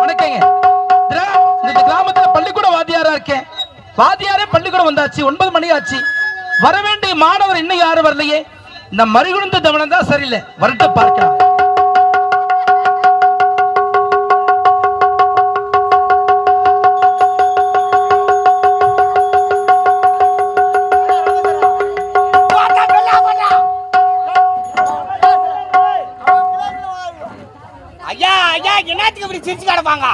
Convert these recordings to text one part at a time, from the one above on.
வணக்கங்க. இந்த கிராமத்துல பள்ளிக்கூட வாத்தியாரா இருக்கேன். வாத்தியாரே பள்ளிக்கூடம் வந்தாச்சு ஒன்பது மணி ஆச்சு. வர வேண்டிய மாணவர் இன்னும் யாரும் வரலையே. இந்த மறிகுழுந்த தவணம் தான் சரியில்லை. வரட்ட பார்க்கலாம். சிரிச்சு கிடப்பாங்க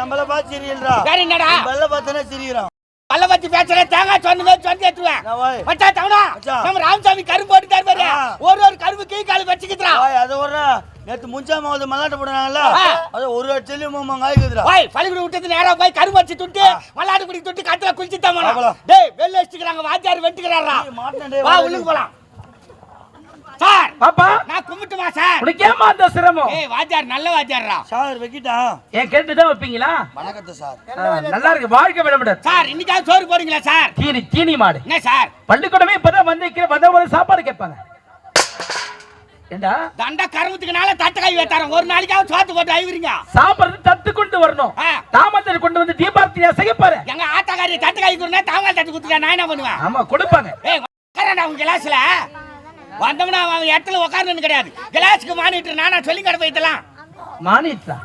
நம்மள பார்த்து சிரியல்ரா வேற என்னடா? பல்ல பார்த்தனே சிரிக்கிறான் பல்ல பத்தி பேசுற தேங்காய் சொன்னதே சொல்லி ஏத்துவேன். நான் வாய். மச்சான் தவணா. நம்ம ராமசாமி கரும்பு போட்டு தருவாரு. ஒரு ஒரு கரும்பு கீ கால் வச்சுக்கிறா வாய் அதை விடுறா. நேத்து முஞ்சாம வந்து மல்லாட்ட போடுறாங்கல்ல. அது ஒரு செல்லி மாமா காய்க்குதுடா வாய் பள்ளிக்கூடம் விட்டது நேரா போய் கரும்பு வச்சு துட்டு மல்லாடு குடி துட்டு கத்துல குளிச்சு தான். டேய் வெளில வச்சுக்கிறாங்க வாத்தியார் வெட்டுக்கிறாரா? வா உள்ளுக்கு போலாம். சார்! பாப்பா! நான் கும்பிட்டுமா சார்! உனக்கு ஏமா அந்த சிரமம்? ஏய் வாத்தியார் நல்ல வாத்தியார்ரா. சார் வைக்கிட்டா என் கேட்டுதான் வைப்பீங்களா? வணக்கத்தை சார். நல்லா இருக்கு வாழ்க்கை விட. முடியாது சார் இன்னைக்காவது சோறு போடுங்களா சார்? தீனி தீனி மாடு. என்ன சார்? பள்ளிக்கூடமே இப்பதான் வந்திருக்கிற வந்தவங்க சாப்பாடு கேட்பாங்க. ஏண்டா? தண்ட கருமத்துக்குனால தட்டக்காய் வைத்தாரம் ஒரு நாளைக்காவது சோத்து போட்டு ஐவிரிங்க சாப்பிடுறது தத்து கொண்டு வரணும். ஆ. தாமத்தில் கொண்டு வந்து தீபார்த்தி செய்யப்பாரு எங்க ஆத்தாக்காரி தட்டக்காய் கொடுனா தாங்க தட்டு நான் என்ன பண்ணுவேன்? ஆமா கொடுப்பாங்க. ஏய் உங்க கிளாஸ்ல. வந்தோம்னா அவங்க இடத்துல உட்காரணும்னு கிடையாது. கிளாஸுக்கு மானிட்டர் நானா சொல்லி கடை போயிட்டலாம். மானிட்டா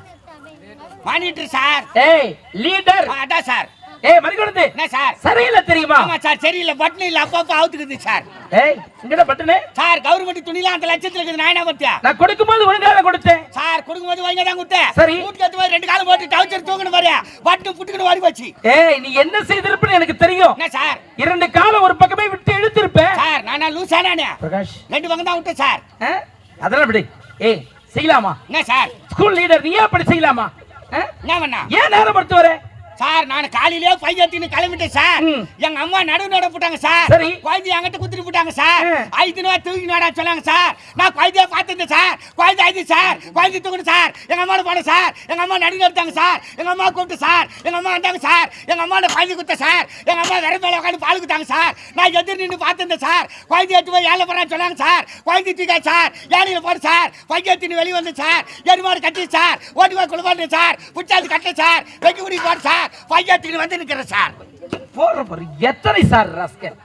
மானிட்டர் சார். ஏய் லீடர் அதான் சார். ஏய் மறிக்கொடுத்து. என்ன சார்? சரியில்லை தெரியுமா? ஆமா சார் சரியில்லை. பட்டன் இல்ல அப்பப்போ அவுத்துக்குது சார். ஏய் இங்கட பட்டனே? சார் கவர்மெண்ட் துணிலாம் அந்த லட்சத்துல இருக்குது. நான் என்ன கொடுத்தேன்? நான் கொடுக்கும்போது ஒழுங்காக கொடுத்தேன்? சார் கொடுக்கும்போது வாங்க தான் கொடுத்தேன். சரி. வீட்டுக்கு எடுத்து போய் ரெண்டு காலம் போட்டு டவுச்சர் தூக்கணும் பாரு. பட்டு புட்டுக்கணும் வாடி வச்சு ஏய் நீ என்ன செய்திருப்பன்னு எனக்கு தெரியும். என்ன சார்? இரண்டு காலம் ஒரு பக்கமே விட்டு இழுத்திருப்பேன். சார் நானா லூசா நானே? பிரகாஷ். ரெண்டு பக்கம் தான் விட்டேன் சார்? அதெல்லாம் விடு. ஏய் செய்யலாமா? என்ன சார்? ஸ்கூல் லீடர் நீயே அப்படி செய்யலாமா? என்ன பண்ணா? ஏன் நேரம் படுத்து வர? சார் நான் காலையிலேயே பையத்தின்னு கிளம்பிட்டேன் சார். எங்க அம்மா நடுவு நட போட்டாங்க சார். குழந்தை என்கிட்ட குத்துட்டு போட்டாங்க சார். நூறு தூக்கி நட சொன்னாங்க சார். நான் குழந்தைய பார்த்துட்டேன் சார். குழந்தை ஐந்து சார். குழந்தை தூக்கணும் சார். எங்க அம்மா போன சார். எங்க அம்மா நடுவு எடுத்தாங்க சார். எங்க அம்மா கூப்பிட்டு சார். எங்க அம்மா வந்தாங்க சார். எங்க அம்மா குழந்தை குத்த சார். எங்க அம்மா வெற மேல உட்காந்து பால் குத்தாங்க சார். நான் எதிர் நின்று பார்த்துருந்தேன் சார். குழந்தை எடுத்து போய் ஏழை போறான்னு சொன்னாங்க சார். குழந்தை தூக்கா சார்? ஏழையில போடு சார். பையத்தின்னு வெளியே வந்து சார். எருமாடு கட்டி சார். ஓட்டு போய் குளிப்பாட்டு சார். புச்சாது கட்ட சார். வெட்டி குடி போடு சார். பையத்தின்னு வந்து நிற்கிறேன் சார். போற பாரு எத்தனை சார் ராஸ்கல்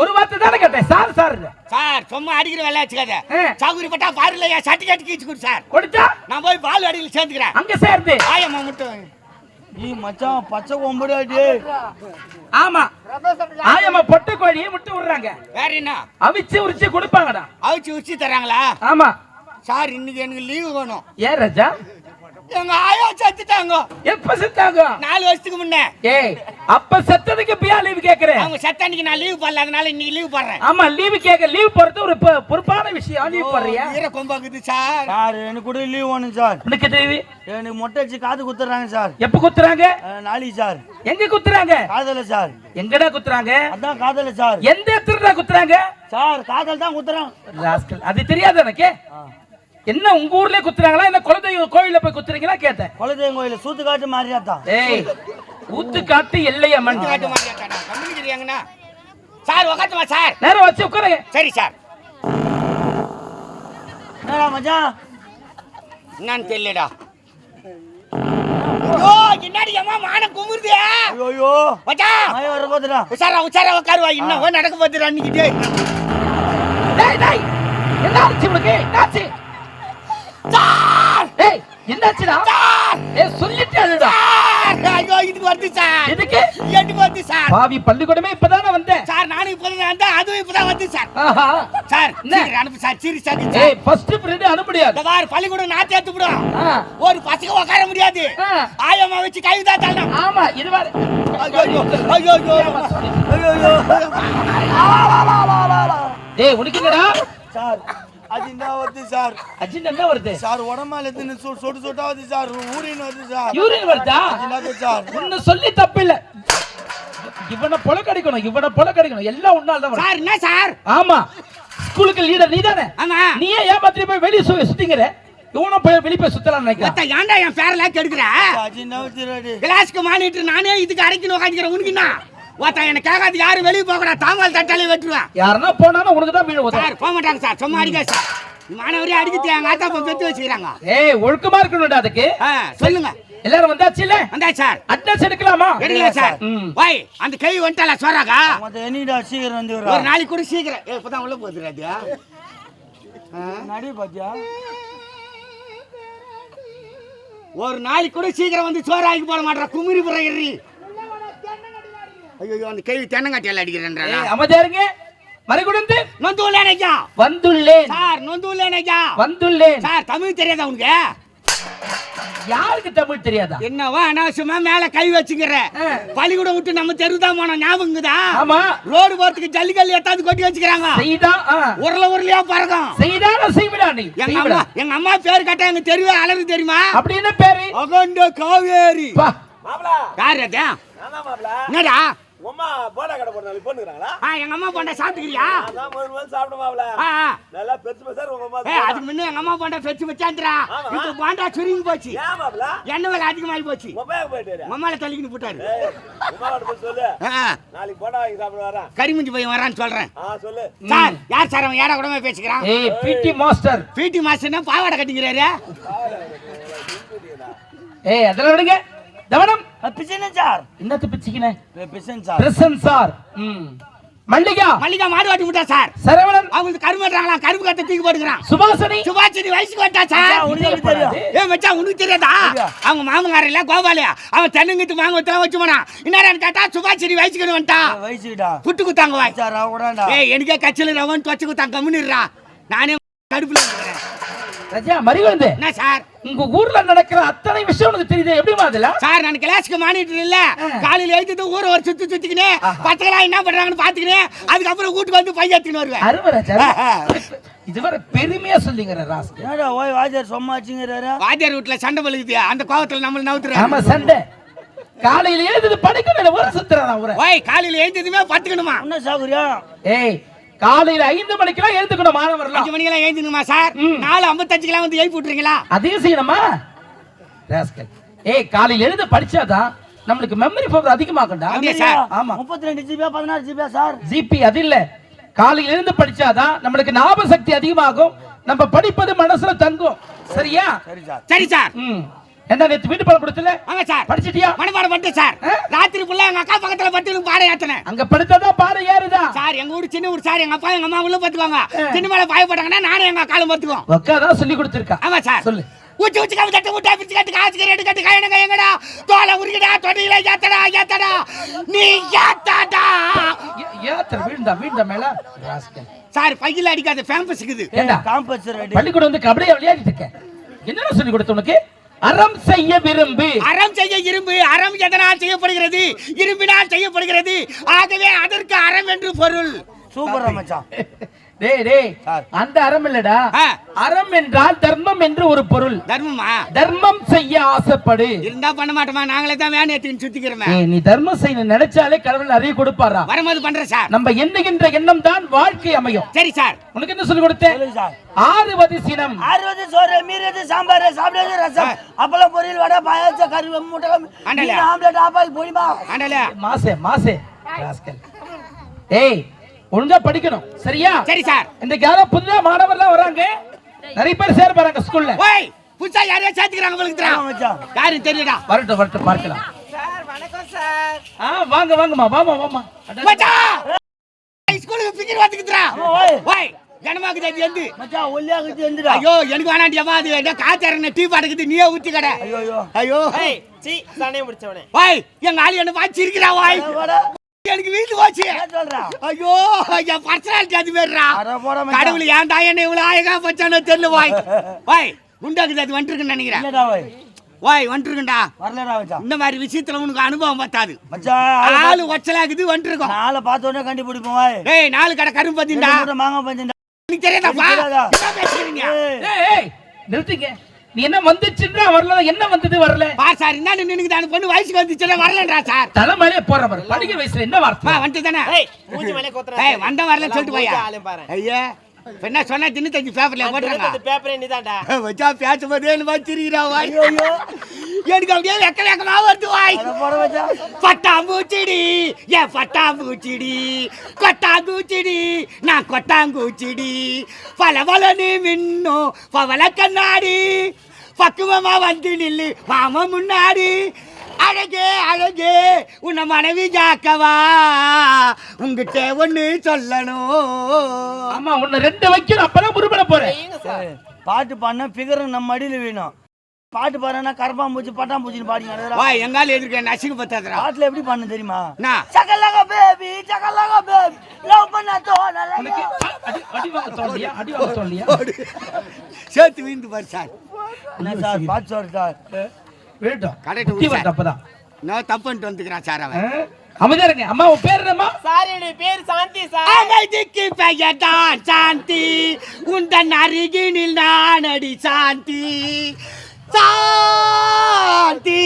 ஒரு வார்த்தை தானே கேட்டேன். Sir sir. சார் சும்மா அடிக்கிற வேலை வச்சுக்காத. சௌகரி பட்டா பாருல என் சர்டிஃபிகேட் கீச்சு கொடு சார். கொடுத்தா? நான் போய் பால் அடியில் சேர்ந்துக்கிறேன். அங்க சேர்ந்து. ஆயம்மா மட்டும். ஈ மச்சான் பச்சை கொம்புடாடி ஆமா. ஆயம்மா பொட்டை கோழியை முட்டை விடுறாங்க. வேற என்ன? அவிச்சு உரிச்சு கொடுப்பாங்கடா. அவிச்சு உச்சி தராங்களா ஆமா. சார் இன்னைக்கு எனக்கு லீவு வேணும். ஏன் ராஜா? எங்க ஆயா செத்துட்டாங்க. எப்ப செத்தாங்க? நாலு வருஷத்துக்கு முன்னே. ஏய் அப்ப செத்ததுக்கு பியா லீவு கேக்குறேன் அவங்க செத்த அன்னைக்கு நான் லீவு போடல அதனால இன்னைக்கு லீவு போடுறேன். ஆமா லீவு கேக்க லீவ் போறது ஒரு பொறுப்பான விஷயம். லீவ் போடுறியா? ஈர கொம்பாக்குது சார். சார் எனக்கு கூட லீவ் வேணும் சார். உனக்கு தேவி எனக்கு மொட்டை அடிச்சு காது குத்துறாங்க சார். எப்ப குத்துறாங்க? நாளைக்கு சார். எங்க குத்துறாங்க? காதல சார். எங்கடா குத்துறாங்க? அதான் காதல சார். எந்த இடத்துல குத்துறாங்க? சார் காதல் தான் குத்துறான். அது தெரியாது எனக்கு என்ன உங்க ஊர்லயே குத்துறாங்களா? இல்ல குலதெய்வ கோயில்ல போய் குத்துறீங்களா? கேட்டேன். குலதெய்வம் கோயில சூத்து காட்டு மாறியாத்தான் ஏய் ஊத்து காட்டு எல்லைய மண். காட்டு மாட்டியாட்டானா கம்பெனி தெரியாங்கண்ணா சார் உக்காத்துமா சார். நேரம் வச்சு உட்காருங்க. சரி சார். என்னடா மச்சான்? என்னன்னு தெரியலடா. ஐயோ என்னடி அம்மா மானம் குமுறுதே? ஐயோ மச்சான். மய வர போதுடா உஷாரா உஷாரா உட்காருவா. இன்னும் நடக்க போகுது அன்னைக்கிட்டே? டேய் டேய். என்ன ஆச்சு உனக்கு? என்னாச்சு? சார் ஏய் என்னாச்சுடா? ஏய் சொல்லிட்டு சார்! ஐயோ இதுக்கு வருது சார். எதுக்கு? எட்டுக்கு வருது சார். பாவி பள்ளிக்கூடமே இப்பதானே வந்தேன். சார் நானும் இப்பதான் வந்தேன். அதுவும் இப்பதான் வந்து சார். சார் என்ன? சீக்கிரம் அனுப்பு சார். சீரி சார். ஏய் ஃபர்ஸ்ட் பீரியட் அனுப்ப முடியாது. பள்ளிக்கூடம் நான் சேர்த்து விடும் ஒரு பசங்க உட்கார முடியாது. ஆ. ஆயம்மா வச்சு கை தான் தள்ளணும். ஆமா இது பாரு. ஐயோ ஐயோ ஐயோ ஐயோ ஐயோ. ஏய் உனக்கு என்னடா? சார். வருது சார்? என்ன வருது? சார் உடம்பால எத்தனை சொ- சொட்டு சொட்டா வருது சார். ஊரின் வருது சார். யூரின் வருதா? அது என்னது சார்? உன்னை சொல்லி தப்பில்ல. இவனை பொல கடிக்கணும் இவனை பொல கடிக்கணும் எல்லாம் உன்னால தான். சார் என்ன சார்? ஆமா. ஸ்கூலுக்கு லீடர் நீதானே? ஆமா. நீயே ஏமாத்திரி போய் வெளிய சு சுத்திங்கிற இவனும் போய் வெளிய போய் சுத்தலாம் நினைக்கிறேன் ஏன்டா என் என்ன வருது கிளாஸ்க்கு மானிட்டு நானே இதுக்கு அடைக்கணும் உட்காந்துக்கிறேன் உனக்கு என்ன? ஒருத்தன் என்ன கேட்காது யாரும் வெளியே போக கூடாது. தாமல் தட்டாலே வெட்டுருவேன் யாருன்னா போனாலும் உனக்கு தான் வீடு சார் போக மாட்டாங்க சார். சும்மா அடிக்காது சார் மாணவரே அடிக்கிட்டு எங்க ஆத்தா அப்பா பெத்து வச்சுக்கிறாங்க. ஏய் ஒழுக்கமா இருக்கணும்டா அதுக்கு. ஆ, சொல்லுங்க. எல்லாரும் வந்தாச்சு இல்ல? வந்தா சார். அட்ரஸ் எடுக்கலாமா? எடுக்கல சார். வாய் அந்த கை வந்துட்டால சோறாக்கா? மத்த என்னடா சீக்கிரம் வந்து ஒரு நாளைக்கு கூட சீக்கிரம். ஏய், இப்பதான் உள்ள போகுது ராஜா நடி பாத்தியா? ஒரு நாளைக்கு கூட சீக்கிரம் வந்து சோறாக்கி போட மாட்டா குமிரி புறையறி ஐயோ அந்த கேள்வி தென்னங்காட்டியால அடிக்கிறேன்றா. இருங்க மறுகுடந்து நொந்து உள்ளேனையா வந்துள்ளேன். சார் நொந்து உள்ளேனையா வந்துள்ளேன். சார் தமிழ் தெரியாதா உனக்கு? யாருக்கு தமிழ் தெரியாதா? என்னவா அனாவசியமா மேல கை வச்சுக்கிற. பள்ளிக்கூடம் விட்டு நம்ம தெருதான் போனோம். ஞாபகங்குதா ஆமா. ரோடு போறதுக்கு ஜல்லிக்கல் எத்தாந்து கொட்டி வச்சுக்கிறாங்க. செய்தா. உருள உருளையா பறக்கும். செய்தானா செய்விடா நீ? எங்க. அம்மா எங்க அம்மா பேர் கேட்டா எங்க தெருவே அலறு தெரியுமா? அப்படி என்ன பேரு? அகண்ட காவேரி. யார் என்னடா? உமா போடா கடை போடுறாங்க பொண்ணுங்கிறாங்களா ஆ, எங்க அம்மா போண்டா சாப்பிட்டுக்கிறியா? அதான் முதல் சாப்பிடுமாப்ல ஆ, ஆ. நல்லா பெருசு பெருசா உங்க அம்மா ஏய், அதுக்கு முன்ன எங்க அம்மா போண்டா பெச்சு வச்சாந்துரா இப்ப போண்டா சுருங்கி போச்சு. ஏன் மாப்ள? எண்ணெய் விலை அதிகமாகி போச்சு. மொபைல் போயிட்டு மம்மால தள்ளிக்கிட்டு போட்டாரு. உமாவோட போய் சொல்லு. நாளைக்கு போடா வாங்கி சாப்பிட வரேன். கரிமுஞ்சி பையன் வரான்னு சொல்றேன். ஆ சொல்லு. சார் யார் சார் அவன்? ஏடா கூடமே பேசிக்கிறான்? ஏய் பிடி மாஸ்டர். பிடி மாஸ்டர்னா பாவாடை கட்டிக்கிறாரு? ஏய் அதெல்லாம் விடுங்க. தவனம். பிசன் சார் என்னத்து பிச்சிக்கினே? பிசன் சார் பிரசன் சார் ம். மல்லிகா. மல்லிகா மாடு வாட்டி விட்டா சார். சரவணன். அவங்க கரும்பு வெட்டுறாங்களா? கரும்பு கத்த தூக்கி போட்டுக்கிறான். சுபாசனி சுபாஷினி வயசுக்கு வட்டா சார். உனக்கு தெரியும். ஏ மச்சான் உனக்கு தெரியாதா? அவங்க மாமங்கார இல்ல கோபாலியா? அவன் தென்னங்கிட்டு மாங்க வச்சு வச்சு போனான் என்னடான்னு கேட்டா? சுபாஷினி வயசுக்கு வந்துட்டான் வயசுடா புட்டு குத்தாங்க வாய். சார் அவடாண்டா ஏய் எனக்கே கட்சியில் ரவன் தொச்சு குத்தாங்க கம்முன்னுறா நானே கடுப்புல இருக்கிறேன். மறிவந்து என்ன சார்? உங்க ஊர்ல நடக்கிற அத்தனை விஷயம் உனக்கு தெரியுது? எப்படிமா அதெல்லாம் சார் நான் கிளாஸ்க்கு மானிட்டர் இல்ல. காலையில எழுதிட்டு ஊரை ஒரு சுத்தி சுத்திக்கினே பத்தங்களா என்ன பண்றாங்கன்னு பாத்துக்கினே அதுக்கப்புறம் வீட்டுக்கு வந்து பையன் எடுத்துன்னு வருவேன். அருமை ராஜா இதுவரை பெருமையா சொல்லிங்கிற ராஸ்கல். என்னடா ஓய் வாஜர் சும்மா வச்சுங்கிறாரு? வாத்தியார் வீட்டுல சண்டை பழுகுது அந்த கோவத்துல நம்மள ஆமா நவுத்துறாரு சண்டை. காலையில எழுது படிக்கணும் ஊரை சுத்துறான் ஊரை? ஓய் காலையில எழுந்ததுமே பத்துக்கணுமா என்ன சௌகரியம் ஏய் காலையில ஐந்து மணிக்கெல்லாம் எழுந்துக்கணும் மாணவர்லாம். அஞ்சு மணிக்கெல்லாம் எழுந்துணுமா சார். நாலு ஐம்பத்தஞ்சுக்கெல்லாம் வந்து எழுப்பி விட்டுறீங்களா? அதையும் செய்யணுமா? ஏய் காலையில எழுந்து படிச்சாதான் நம்மளுக்கு மெமரி பவர் சார்? ஆமா. முப்பத்தி ரெண்டு ஜிபியா பதினாறு ஜிபியா சார். ஜிபி அது இல்ல. காலையில எழுந்து படிச்சாதான் நம்மளுக்கு ஞாபக சக்தி அதிகமாகும். நம்ம படிப்பது மனசுல தங்கும். சரியா? சரி சார் சரி சார். ம். என்ன நேத்து வீட்டு பாடம் கொடுத்துல வாங்க சார். படிச்சிட்டியா? மனப்பாடம் பண்ணிட்டு சார்? ராத்திரி ஃபுல்லா எங்க அக்கா பக்கத்துல பட்டு பாடம் ஏத்தனேன். அங்க படுத்தாதான் பாடம் ஏறுதா? சார் எங்க ஊர் சின்ன ஊர் சார். எங்க அப்பா எங்க அம்மா உள்ள சின்ன மேல பாய போட்டாங்கன்னா நானும் எங்க அக்காலும் பாத்துக்குவோம். அக்கா தான் சொல்லி கொடுத்துருக்கா. ஆமா சார். சொல்லு. உச்சி உச்சி கவி தட்டு முட்டை பிச்சு கட்டு காசு கட்டு கட்டு கையனங்க எங்கடா? தோலை உருகிடா தொட்டியில ஏத்தடா ஏத்தடா. நீ ஏத்தாடா ஏ- ஏத்தற வீழ்ந்தா வீழ்ந்த மேல? சார் பையில அடிக்காத ஃபேம்பஸ் இருக்குது. ஏண்டா? காம்பஸ் ரெடி பள்ளிக்கூடம் வந்து கபடியா விளையாடிட்டு இருக்க. என்னடா சொல்லி கொடுத்த உனக்கு? அறம் செய்ய விரும்பு. அறம் செய்ய இரும்பு அறம் எதனால் செய்யப்படுகிறது? இரும்பினால் செய்யப்படுகிறது. ஆகவே அதற்கு அறம் என்று பொருள். சூப்பரா மச்சான். அந்த அறம் இல்லடா. அறம் என்றால் தர்மம் என்று ஒரு பொருள். தர்மமா? தர்மம் செய்ய ஆசைப்படு. இருந்தா பண்ண மாட்டோமா? நாங்களே தான் வேணும் எடுத்துன்னு சுத்திக்கிறோமே. நீ தர்மம் செய்ய நினைச்சாலே கடவுள் நிறைய கொடுப்பாரா? வரும்போது பண்றேன் சார். நம்ம எண்ணுகின்ற எண்ணம் தான் வாழ்க்கை அமையும். சரி சார். உனக்கு என்ன சொல்லி கொடுத்தேன் ஆறுவது சினம். அறுபது சோறு மீறது சாம்பார் சாப்பிடுறது ரசம். அப்பளம் பொரியல் வடை பாயாசம் கறி முட்டை ஆண்டல. மீன் ஆம்லெட் ஆப்பாயில் பொடிமா மாசே மாசே. ஏய் ஒழுங்கா படிக்கணும். சரியா? சரி சார். இன்றைக்கு யாரோ புதுதா மாணவர்லாம் வராங்க. நிறைய பேர் சேர போறாங்க ஸ்கூல்ல ஓய் புதுசா யாரையா சேர்த்துக்கிறாங்க உங்களுக்கு ஆமா தெரியும் மச்சான். யாரும் தெரியுடா வரட்டும் வரட்டும் பார்க்கலாம். சார் வணக்கம் சார். ஆ வாங்க வாங்கம்மா வாமா வாமா ஸ்கூலுக்கு பிக்கிர் வந்துக்குதுடா ஓய். ஜனமாக்கு அது எந்து. மச்சான் ஒல்லியா கிட்டு வந்துடா ஐயோ எனக்கு வேணாண்டியம்மா அது என்ன காத்தாரன டீ பாட்டுக்குது நீயே ஊத்தி கடை. ஐயோ ஐயோ. ஐயோ. சீ சண்டையை முடிச்சவனே. வாய் எங்க ஆளு என்ன வாச்சி இருக்கிறா வாய் எனக்கு வீட்டு போச்சு என்ன சொல்றா? ஐயோ என் பர்சனாலிட்டி அது பேர்றா அட போடா மச்சான். கடவுள் ஏன்டா என்ன இவ்வளவு அழகா பச்சானோ தெரியல வாய். வாய் குண்டாக்குது அது வந்துருக்குன்னு நினைக்கிறேன் வாய். வந்துருக்குண்டா. வரலடா மச்சான். இந்த மாதிரி விஷயத்துல உனக்கு அனுபவம் பத்தாது. மச்சான் ஆளை ஒச்சலாக்குது வந்துருக்கும். நாளை பார்த்த உடனே கண்டுபிடிப்போம் வாய். ஏய் நாலு கடை கரும்பு பத்திண்டா? மாங்காய் பஞ்சண்டா எனக்கு தெரியாதா? என்ன பேசுறீங்க? ஏய், ஏய், ஏய், நிறுத்திங்க நீ என்ன வந்துச்சுன்றா வரல என்ன வந்தது வரல? பா சார் என்ன நின்னுக்கு அந்த பொண்ணு வயசுக்கு வந்துச்சுன்னா வரலன்றா சார். தலைமையிலே போற பாரு. படிக்கிற வயசுல என்ன வா வார்த்தை வந்துட்டு தானே. ஏய் மூஞ்சி மேலே கொத்துறா ஏய் வந்த வரலன்னு சொல்லிட்டு போயா? ஐயா என்ன சொன்னா தின்னு தஞ்சு பேப்பர்ல போட்டுறாங்க? அந்த பேப்பரே நீதான்டா. வச்சா ஐயோ ஐயோ. எனக்கு அப்படியே வெக்க வெக்கமா வருது வாய். பட்டாம்பூச்சிடி ஏன் பட்டாம்பூச்சிடி? கொட்டாங்கூச்சிடி நான் கொட்டாங்கூச்சிடி பல பலனு மின்னும் பவள கண்ணாடி. பக்குவமா வந்து நில்லு மாமா முன்னாடி. அழகே அழகே உன்னை மனைவி ஜாக்கவா. உங்ககிட்ட ஒண்ணு சொல்லணும் ஆமா உன்னை ரெண்டு வைக்கணும் அப்பதான் முறுபட போறேன். பாட்டு பாடினா ஃபிகர் நம்ம மடியில் வேணும். பாட்டு பாடுனா கரப்பாம்பூச்சி பட்டாம்பூச்சின்னு பாடிங்க வா எங்கால எதிர்க்க நசிங்க பத்தாதரா பாட்டுல எப்படி பண்ண தெரியுமா? நான் சகலக பேபி சகலக பேபி லவ் பண்ண தோணல சேர்த்து வீந்து பாரு சார். என்ன சார் பாட்டு சொல்ற சார்? வேட்டும் correct sir. அப்பதான். நான் தப்புன்ட்டு வந்துக்கிறான் சார் அவன்? அமைதியா அம்மா உன் பேர் என்னம்மா? சார் என்னுடைய பேர் சாந்தி சார். அமைதிக்கு பெயர்தான் சாந்தி. உந்தன் அருகினில் நான் அடி சாந்தி. சாந்தி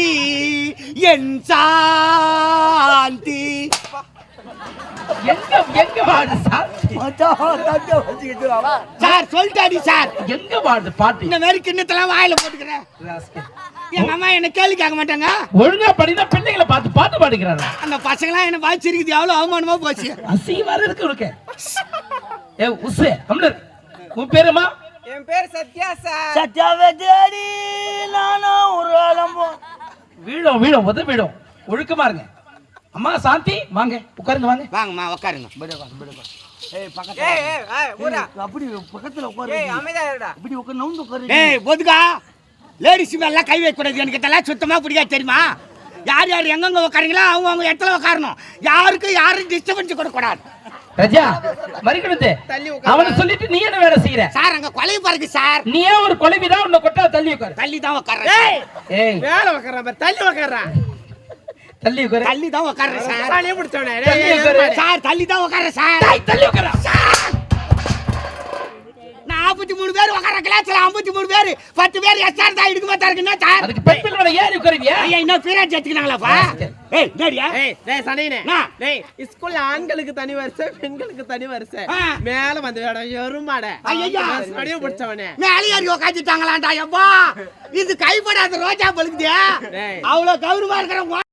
என் சாந்தி. எங்க எங்க வாடு சாந்தி? மச்சான் தட்ட வச்சுக்கிட்டு வா. சார் சொல்லிட்டாடி சார். எங்க வாடு பாட்டு? இந்த மாதிரி கிண்ணத்தெல்லாம் வாயில போட்டுக்கிறேன் எங்க அம்மா என்ன கேள்வி கேட்க மாட்டாங்க. ஒழுங்கா படினா பிள்ளைங்களை பார்த்து பாட்டு பாடிக்கிறாரு. அந்த பசங்களாம் என்ன வாய்ச்சிருக்குது எவ்வளவு அவமானமா போச்சு. அசிங்கமா இருக்கு உனக்கு. ஏ உசு அம்லர் உன் பேருமா என் பேர் சத்யா சார். சத்யாவை தேடி நானும் ஒரு ஆலம் போ வீழும் வீழும் உத வீழும் ஒழுக்கமா இருங்க. அம்மா சாந்தி வாங்க. உட்காருங்க வாங்க. வாங்கம்மா உட்காருங்க. ஏய் பக்கத்துல ஏய் ஏய் ஏய் ஊரா. அப்படி பக்கத்துல உட்காரு. ஏய் அமைதியா இருடா. இப்படி உட்கார் நவுந்து உட்காரு. ஏய் பொதுக்கா லேடிஸ் மேலாம் கை வைக்கக்கூடாது. எனக்கு இதெல்லாம் சுத்தமாக பிடிக்காது தெரியுமா? யார் யார் எங்கெங்க உட்காருங்களோ அவங்க அவங்க இடத்துல உட்காரணும். யாருக்கும் யாரும் டிஸ்டர்பன்ஸ் கொடுக்கக்கூடாது. ரஜா மறிக்கணுத்து. தள்ளி உட்காரு. அவனை சொல்லிட்டு நீ என்ன வேலை செய்யற சார் அங்க கொலை பாருக்கு சார். நீ ஏன் ஒரு கொலைவிதான் உன்னை கொட்டா தள்ளி உட்காரு. தள்ளி தான் உட்கார்றேன் ஏய் உட்கார்றான் பாரு தள்ளி உட்கார்றான் தள்ளி உட்காரு. தள்ளி தான் சார். உட்காரு. சார் தள்ளி தான் உட்கார்றேன் சார். தள்ளி உட்காரா. நாற்பத்தி மூணு பேர் உட்கார கிளாஸ்ல ஐம்பத்தி மூணு பேர் பத்து பேர் எஸ்ஆர் தான் இடுக்கு மாத்தா இருக்குன்னா சார்? அதுக்கு பெண் பிள்ளை ஏறி உட்காருவியா? ஐயா இன்னும் பீரியட் எடுத்துக்கிறாங்களாப்பா ஏய் டேடியா ஏய் டேய் சனினே நா. டேய் ஸ்கூல்ல ஆண்களுக்கு தனி வரிசை பெண்களுக்கு தனி வரிசை. மேல வந்து வேடம் எருமாட ஐயையா. சனியை பிடிச்சவனே. மேலே ஏறி உட்காந்துட்டாங்களாண்டா எப்பா இது கைப்படாத ரோஜா பழுக்குது டேய். அவ்வளவு கௌரவமா இருக்கிற உன்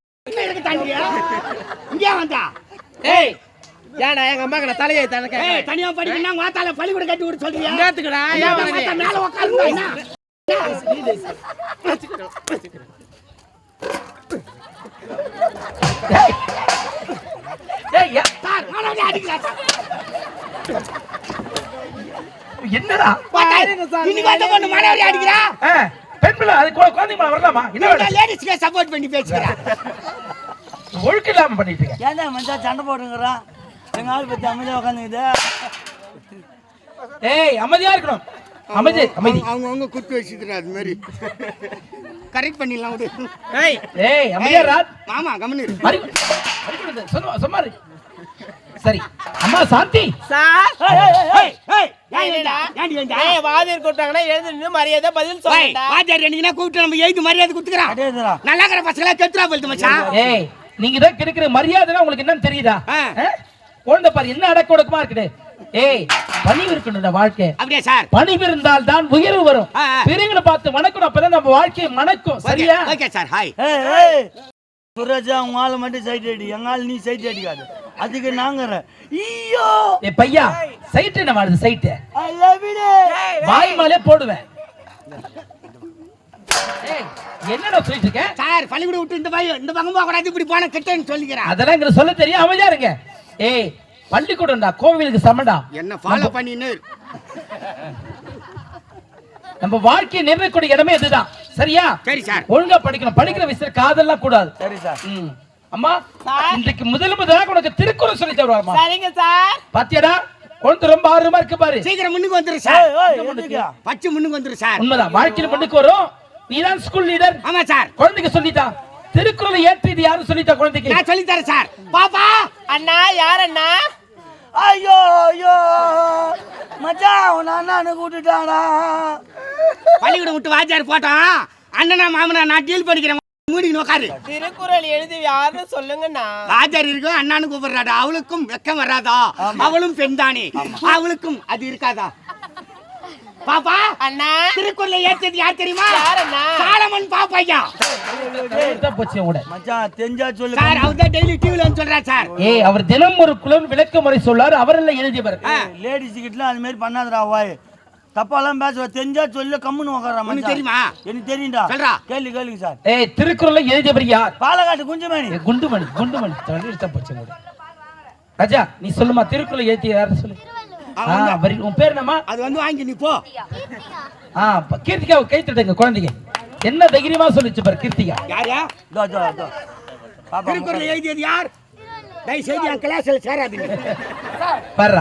இருக்கு தாண்டியா இங்கே வந்தா? ஏய் ஏடா எங்க அம்மா கிட்ட தலையை தனக்க ஏய் தனியா படிக்கணும் வாத்தால பள்ளிக்கூட கட்டி விட சொல்றியா? என்னத்துக்குடா? ஏன் மேல உட்காருங்க என்னடா? இன்னைக்கு வந்த பொண்ணு மாணவரே அடிக்கிறா பெண் பிள்ளை அது குழ- குழந்தைங்க மேல வரலாமா? என்ன லேடிஸ்க்கு சப்போர்ட் பண்ணி பேசுகிறேன் ஒழுக்கம் இல்லாம பண்ணிட்டு சண்டை போட்டுங்கிறான் எங்க ஆள் பத்தி அமைதியா உட்காந்துக்குது ஏய் அமைதியா இருக்கணும். அமைதி அமைதி. அவங்க அவங்க குத்து வச்சுக்கிறா அது மாதிரி. கரெக்ட் பண்ணிடலாம் விடு. ஏய் ஏய் அமைதியா ராத் ஆமா கம்மனு இரு. மறி சொல்லுவா சும்மாரு சரி. அம்மா சாந்தி. சார். ஏய், ஏய், மரியாதை பதில் அடேதுடா. நல்லா இருக்கிற பசங்களா கெத்துறா போயிட்டு மச்சான். ஏய் நீங்க தான் கிடைக்கிற மரியாதை உங்களுக்கு என்னன்னு தெரியுதா? குழந்தை பாரு என்ன அடக்க ஒடுக்கமா இருக்குது? ஏய் பணிவு இருக்கணும்டா வாழ்க்கை. அப்படியே சார்? பணிவு இருந்தால் தான் உயர்வு வரும். பெரியவங்களை பார்த்து வணக்கணும் அப்பதான் நம்ம வாழ்க்கை மணக்கும். சரியா? Okay sir hi. சுரேஷா உங்க ஆளு மட்டும் சைட் அடி எங்க ஆள் நீ சைட் அடிக்காது. அதுக்கு நாங்கிறேன் ஐயோ ஏ பையா சைட் என்ன வருது சைட்டு? ஐ லவ் யூ வாய் மேலே போடுவேன். ஏய், என்னடா சொல்லிட்டு இருக்க? சார் பள்ளிக்கூடம் விட்டு இந்த பையன் இந்த பக்கம் போக கூடாது இப்படி போன கிட்டன்னு சொல்லிக்கிறேன் அதெல்லாம் எங்களுக்கு சொல்ல தெரியும் அமைதியா இருங்க. ஏய் பள்ளிக்கூடம்டா கோவிலுக்கு சமண்டா என்ன ஃபாலோ பண்ணின்னு. நம்ம வாழ்க்கையை நிர்ணயிக்கூடிய இடமே இதுதான். சரியா? சரி சார் ஒழுங்கா படிக்கணும். படிக்கிற விஷயம் காதெல்லாம் கூடாது. சரி சார் ம். அம்மா சார். இன்றைக்கு முதல் முதலாக உனக்கு திருக்குறள் சொல்லி தருவாமா சரிங்க சார். பாத்தியாடா? குழந்தை ரொம்ப ஆர்வமா இருக்கு பாரு. சீக்கிரம் முன்னுக்கு வந்துரு சார்? பச்சை முன்னுக்கு வந்துரு சார் உண்மைதான். வாழ்க்கையில முன்னுக்கு வரும். நீதான் ஸ்கூல் லீடர் ஆமா சார் குழந்தைக்கு சொல்லிட்டா திருக்குறளை ஏற்றி இது யாரும் சொல்லிட்டா குழந்தைக்கு? நான் சொல்லி தரேன் சார். பாப்பா. அண்ணா யார் அண்ணா ஐயோ ஐயோ. மச்சான் உன் அண்ணனை கூட்டுட்டானா பள்ளிக்கூடம் விட்டு வாத்தியார் போட்டான். அண்ணனா மாமனா நான் டீல் பண்ணிக்கிறேன். மூடின்னு உட்காரு திருக்குறள் எழுதி யாருன்னு சொல்லுங்கண்ணா? வாத்தியார் இருக்கும் அண்ணானு கூப்பிடுறாடா. அவளுக்கும் வெக்கம் வராதா? அவளும் பெண் தானே. அவளுக்கும் அது இருக்காதா? பாப்பா அண்ணா. திருக்குறளை ஏத்தது யார் தெரியுமா? யார் அண்ணா? சாலமன் பாப்பையா மச்சான் தெரிஞ்சா சொல்லு சார் அவர் தான் டெய்லி டிவில வந்து சொல்றாரு சார். ஏய் அவர் தினம் ஒரு குலம் விளக்க முறை சொல்லார் அவரெல்லாம் எழுதியவர் லேடிஸ் கிட்டலாம் அது மாதிரி பண்ணாதடா வாய். தப்பாலாம் பேசுவ தெரிஞ்சா சொல்லு கம்முன்னு உட்கார உனக்கு தெரியுமா? எனக்கு தெரியும்டா. சொல்றா. கேள்வி கேளுங்க சார். ஏய் திருக்குறளை எழுதியவர் யார்? பாலக்காட்டு குஞ்சுமணி. குண்டுமணி குண்டுமணி. தள்ளி போச்சு ராஜா நீ சொல்லுமா திருக்குறளை யாரு சொல்லு. வரி உன் பேர் என்னம்மா? அது வந்து வாங்கி நீ போ. ஆ கீர்த்திகாவை கை தட்டுங்க குழந்தைங்க. என்ன தைரியமா சொல்லிச்சு பாரு கீர்த்திகா. யாரா? இதோ இதோ இதோ. பாப்பா திருக்குறளை எழுதியது யார்? தயவு செய்து என் கிளாஸ்ல சேராதீங்க. பாரு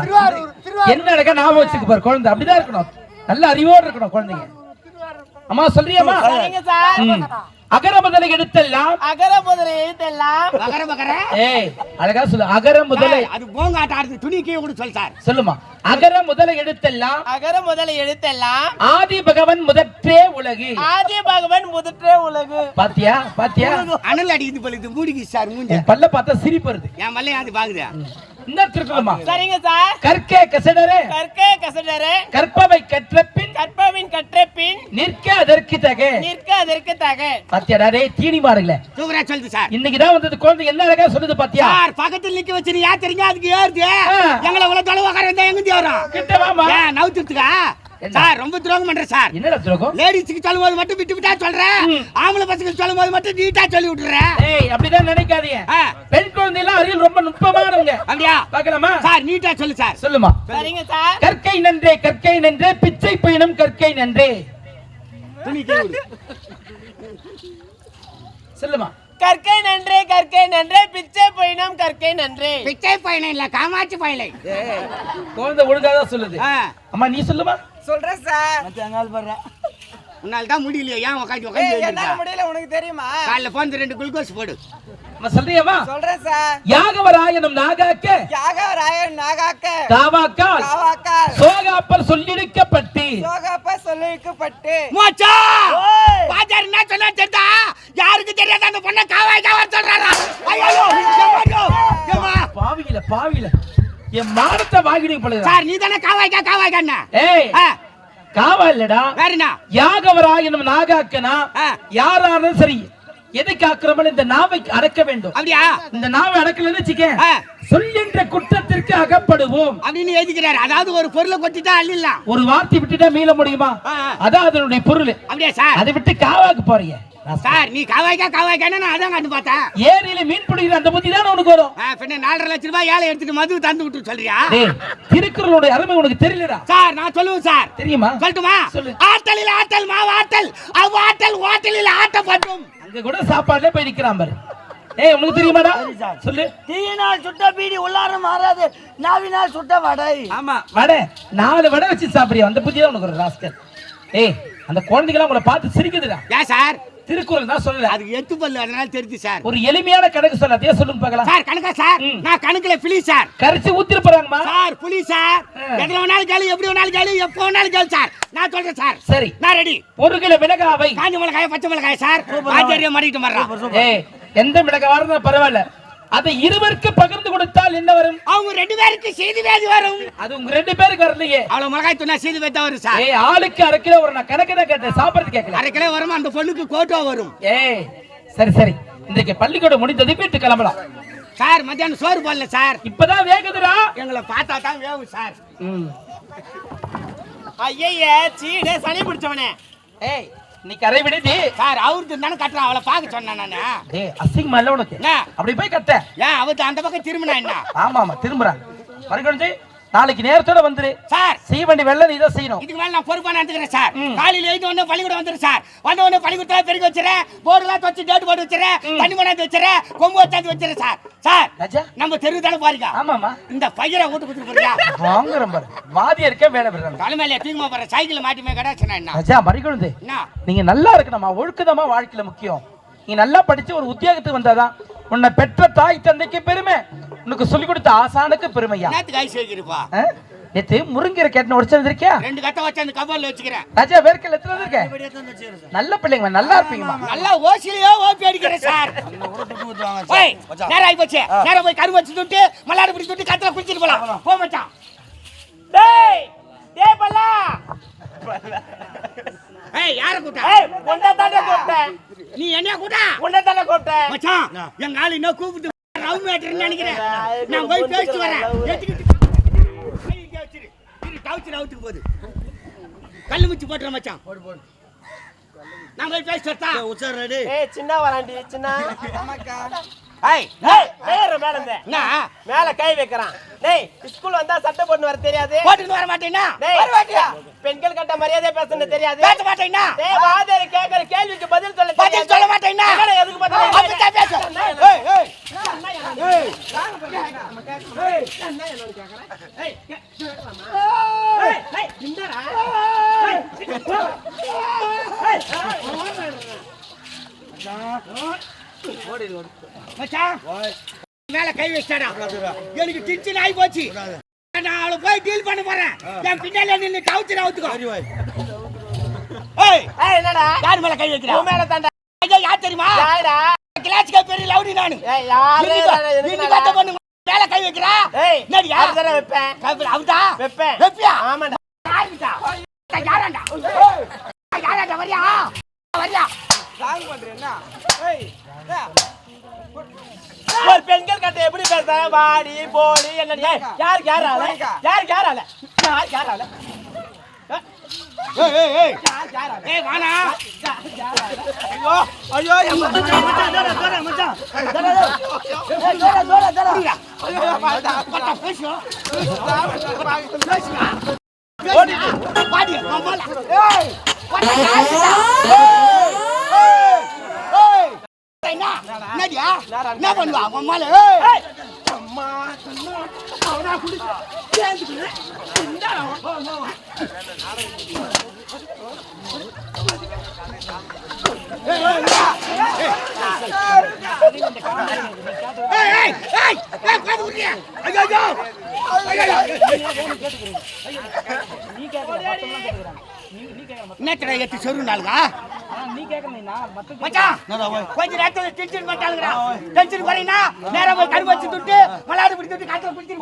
என்ன நடக்க ஞாபகம் வச்சுக்க பாரு குழந்தை. அப்படிதான் இருக்கணும். நல்ல அறிவோடு இருக்கணும் குழந்தைங்க. அம்மா சொல்றியாமா. அகர முதலை எடுத்தெல்லாம்? அகர முதல எழுத்தெல்லாம் பகர பகர ஏய் அழகா சொல்லு. அகர முதலை. அது போங்காட்ட ஆடுது. துணி கீழே கூட சொல் சார். சொல்லுமா. அகர முதலை எடுத்தெல்லாம்? அகர முதல எழுத்தெல்லாம் ஆதி பகவன் முதற்றே உலகு. ஆதி பகவன் முதற்றே உலகு. பாத்தியா? பாத்தியா? அனல் அடிக்குது போல இது மூடிக்கு சார் மூஞ்ச. உன் பல்ல பார்த்தா சிரிப்பு வருது. என் மல்லையும் அது பாக்குது இந்த சரிங்க சார். கற்கே கசடரே. கற்கே கசடரே. கற்பவை கற்ற பின் கற்பவின் கற்ற பின் நிற்க அதற்கு தக. நிற்க அதற்கு தக. பாத்தியாடா டேய் தீனி மாறுங்களே. சூப்பரா சொல்லுது சார். இன்னைக்குதான் வந்தது குழந்தை என்ன அழகா சொல்லுது பாத்தியா? சார் பக்கத்துல நிக்க வச்சு நீ அதுக்கு ஏறுது. எங்களை உள்ள தொலைவு உட்கார இருந்தா எங்க வரும் கிட்ட வாமா நவுத்துட்டுக்கா? சார் ரொம்ப துரோகம் பண்ற சார். என்னடா துரோகம்? லேடிஸ்க்கு சொல்லும் போது மட்டும் விட்டு விட்டா சொல்றேன் ஆம்பளை பசங்க சொல்லும் போது மட்டும் நீட்டா சொல்லி விட்டுறேன் ஏய் அப்படிதான் நினைக்காதீங்க. பெண் குழந்தை எல்லாம் அறிவில் ரொம்ப நுட்பமானவங்க. அப்படியா? பார்க்கலாமா? சார் நீட்டா சொல்லு சார். சொல்லுமா? சரிங்க சார். கற்கை நன்றே கற்கை நன்றே பிச்சை பயணம் கற்கை நன்றே. துணி. சொல்லுமா? கற்கை நன்றே கற்கை நன்றே. பிச்சை போயினம் கற்கை நன்றே. பிச்சை பயணம் இல்ல காமாட்சி பயலை குழந்தை ஒழுங்காதான் சொல்லுது. அம்மா நீ சொல்லுமா? சொல்றேன் சார். மச்சான் எங்கால் பாடுறா? உன்னால தான் முடியலையா ஏன் உட்காந்து உட்காந்து முடியல உனக்கு தெரியுமா? காலைல போந்து ரெண்டு குளுக்கோஸ் போடு. அம்மா சொல்றியாமா சொல்றேன் சார். யாகவராயனும் நாகாக்க யாகராயன் நாகாக்க காவாக்கால் காவாக்கால் சோகாப்பர் சொல்லிருக்கப்பட்டு. சோகப்ப சொல்லிக்கப்பட்டு மோச்சா? பாஜார் என்ன சொன்னா தெரியுதா? யாருக்கு தெரியாத அந்த பொண்ணை காவாய் காவாய் சொல்றாரா? ஐயோ. பாவியில பாவியில. என் மானத்தை வாங்கிடுங்க பழுதா சார் நீ தானே காவாய்க்கா காவாய்க்காண்ணா ஏய் ஆ, காவா இல்லடா. வேற என்ன யாகவராயனும் நாகாக்கனா? ஆ. யாராலும் சரி எதை காக்கிறோமோ இந்த நாவை அடக்க வேண்டும். அப்படியா? இந்த நாவை அடக்கலன்னு வச்சுக்க ஆ. சொல்கின்ற குற்றத்திற்கு அகப்படுவோம். அப்படின்னு எழுதிக்கிறாரு அதாவது ஒரு பொருளை கொத்திட்டா அள்ளிடலாம். ஒரு வார்த்தை விட்டுட்டா மீள முடியுமா. அதான் அதனுடைய பொருள். அப்படியா சார்? அதை விட்டு காவாக்கு போறீங்க. சார் நீ காவாய்க்கா காவாய்க்கான்னு நான் அதான் கண்டு பார்த்தேன் ஏரியில மீன் பிடிக்கிற அந்த புத்தி தானே உனக்கு வரும்? பின்ன நாலரை லட்ச ரூபாய் ஏழை எடுத்துட்டு மது தந்து விட்டு சொல்றியா? டேய், திருக்குறளுடைய அருமை உனக்கு தெரியலடா. சார் நான் சொல்லுவேன் சார். தெரியுமா? சொல்லட்டுமா? சொல்லு. ஆட்டலில் ஆட்டல் மாவாட்டல் அவ்வாட்டல் ஓட்டலில் ஆட்டப்பட்டும் அங்க கூட சாப்பாடுல போய் நிக்கிறான் பாரு. ஏய் உனக்கு தெரியுமாடா சொல்லு. தீயினால் சுட்ட பீடி உள்ளார மாறாது. நாவினால் சுட்ட வடை. ஆமா. வடை. நாலு வடை வச்சு சாப்பிடுறியா? அந்த புத்தி தான் உனக்கு ஒரு ராஸ்கல். ஏய் அந்த குழந்தைங்களாம் உங்களை பார்த்து சிரிக்குதுடா. ஏன் சார்? திருக்குறள் தான் சொல்லல. அதுக்கு எத்து பல்லு அதனால தெரிஞ்சு சார். ஒரு எளிமையான கணக்கு சொல்ல அதே சொல்லுங்க பார்க்கலாம். சார் கணக்கா சார். நான் கணக்குல புலி சார். கரைச்சு ஊத்திட்டு போறாங்கம்மா சார் புலி சார். எதுல வேணாலும் கேளு எப்படி வேணாலும் கேளு எப்போ வேணாலும் கேளு சார். நான் சொல்றேன் சார். சரி. நான் ரெடி ஒரு கிலோ மிளகாவை. காஞ்ச மிளகாய பச்சை மிளகாய சார்? ஆச்சரியம் மாறிட்டு ஏய் எந்த மிளகாய் வரணும் பரவாயில்ல. அதை இருவருக்கு பகிர்ந்து கொடுத்தால் என்ன வரும் அவங்க ரெண்டு பேருக்கு செய்தி வேதி வரும். அது உங்க ரெண்டு பேருக்கு வரலையே. அவ்வளவு மிளகாய் துணா செய்தி வேத்தா வரும் சார். ஏய் ஆளுக்கு அரை கிலோ வரும். நான் கணக்கு தான் கேட்டேன். சாப்பிடுறது கேட்கல. அரை கிலோ வரும்? அந்த பொண்ணுக்கு கோட்டோ வரும். ஏய் சரி சரி. இன்றைக்கு பள்ளிக்கூடம் முடிந்தது. வீட்டு கிளம்பலாம். சார் மத்தியானம் சோறு போடல சார். இப்பதான் வேகுதுடா. எங்களை பார்த்தா தான் வேகும் சார். ஐயய்ய சீடே சனி பிடிச்சவனே. ஏய் இன்னைக்கு அரை விடுதி சார் அவருக்கு தானே கட்டுறான் அவளை பார்க்க சொன்னேன் நானு. டேய் அசிங்கமா இல்ல உனக்கு? என்ன? அப்படி போய் கத்த. ஏன் அவருக்கு அந்த பக்கம் திரும்பினா என்ன? ஆமா ஆமா திரும்புறாங்க மறுக்கணும் நாளைக்கு நேரத்தோட வந்துரு. சார். செய்ய வேண்டிய வெள்ளம் நீ தான் செய்யணும். இதுக்கு மேல நான் பொறுப்பா நடந்துக்கிறேன் சார். காலையில எழுந்து உடனே பள்ளிக்கூடம் வந்துரு சார். வந்த உடனே பள்ளிக்கூடத்துல பெருக்கி வச்சிடறேன். போர்டுலாம் வச்சு டேட் போட்டு வச்சிடறேன். தண்ணி கொண்டாந்து வச்சிடறேன். கொம்பு வச்சாந்து வச்சிடறேன் சார். சார் ராஜா. நம்ம தெரு தானே பாருங்க ஆமாமா இந்த பையரை வீட்டு கொடுத்துட்டு போறியா வாங்குறேன் பாரு. வாதியா இருக்க வேலை விடுறாங்க தலைமையில தூக்கமா போற சைக்கிள் மாட்டிமே கிடச்சுனா என்ன? மறுக்கணும் என்ன? நீங்க நல்லா இருக்கணுமா ஒழுக்குதமா வாழ்க்கையில முக்கியம். நீ நல்லா படிச்சு ஒரு உத்தியோகத்துக்கு வந்தாதான் உன்னை பெற்ற தாய் தந்தைக்கு பெருமை. உனக்கு சொல்லிக் கொடுத்த ஆசானுக்கு பெருமையா? என்னத்துக்கு ஐஸ் வைக்கிறப்பா ஆ? நேத்து முருங்கீரை கேட்டு உடச்சது இருக்கியா ரெண்டு கட்ட வச்சு அந்த கபால்ல வச்சுக்கிறேன். ராஜா வேர்க்கல் எத்தனை இருக்க நல்ல பிள்ளைங்க நல்லா இருப்பீங்கம்மா. நல்லா ஓசிலையோ ஓப்பி அடிக்கிறேன் சார். ஓய் நேரம் போச்சு. நேரம் போய் கரு வச்சு துட்டு மல்லாடு பிடிச்சு துட்டு கத்துல குடிச்சிட்டு போலாம். போ மச்சான். டேய் டேய் பல்லா. ஏய் யார கூட்டா ஏய் உன்னை தானே கூப்பிட்டேன். நீ என்ன கூட்டா உன்னை தானே கூப்பிட்டேன். மச்சான். எங்க ஆளு என்ன கூப்பிட்டு மேட்டர்னு நினைக்கிறேன். நான் போய் பேசிட்டு வரேன். போகுது கல்லு முச்சி போட்டுற மச்சான். நான் போய் பேசிட்டு வரட்டா? உச்சார் ரெடி. ஏய் சின்ன வராண்டி சின்ன. ஏய் ஏய் மேல மேல கை வைக்கிறான். டேய் ஸ்கூல் வந்தா சட்டை போட்டு வர தெரியாது. போட்டுட்டு வர மாட்டேன்னா? டேய் பெண்கள் கட்ட மரியாதை பேசணும் தெரியாது. பேச மாட்டேன்னா? டேய் வாதர் கேக்குற கேள்விக்கு பதில் சொல்ல பதில். சொல்ல மாட்டேன்னா? என்னடா எதுக்கு பதில் அப்படித்தான் பேசு. ஏய் ஏய். மச்சான் மேல கை வச்சாடா எனக்கு டென்ஷன் ஆகி போச்சு நான் அவளை போய் டீல் பண்ண போறேன் என் பின்னால நின்னு கவுச்சு அவுத்துக்கோ ஏய் என்னடா யார் மேல கை வைக்கிறா உன் மேல தாண்டா ஐயா யார் தெரியுமா பெரிய லவுடி நானு ஏய் யாரு மேல கை வைக்கிறா ஏய் என்னடியா? அதுதானே வைப்பேன் கை- அவுதா வைப்பேன் வெப்பியா ஆமாடா யாருடா யாராண்டா யாராண்டா வரியா ஒரு பெண்கள் கட்ட எப்படி பேசுறாங்க? வாடி போடி என்ன ஏய், யாருக்கு யார் ஆள? யாருக்கு யார் ஆள? யாருக்கு யார் ஆள? ஏய். என்ன பண்ணுவா மாமால ஏய் அம்மா அவனா குடி சேர்ந்துக்கிறேன் என்னத்தடா ஏத்தி சொருண்டாளுங்க நீ கேக்கணும்னா மச்சான் கொஞ்ச நேரத்துல டென்ஷன் பட்டாளுங்கடா. டென்ஷன் குறையினா நேரா போய் கரும்பு வச்சு துட்டு மலாடு பிடித்து காத்துல பிடிச்சிட்டு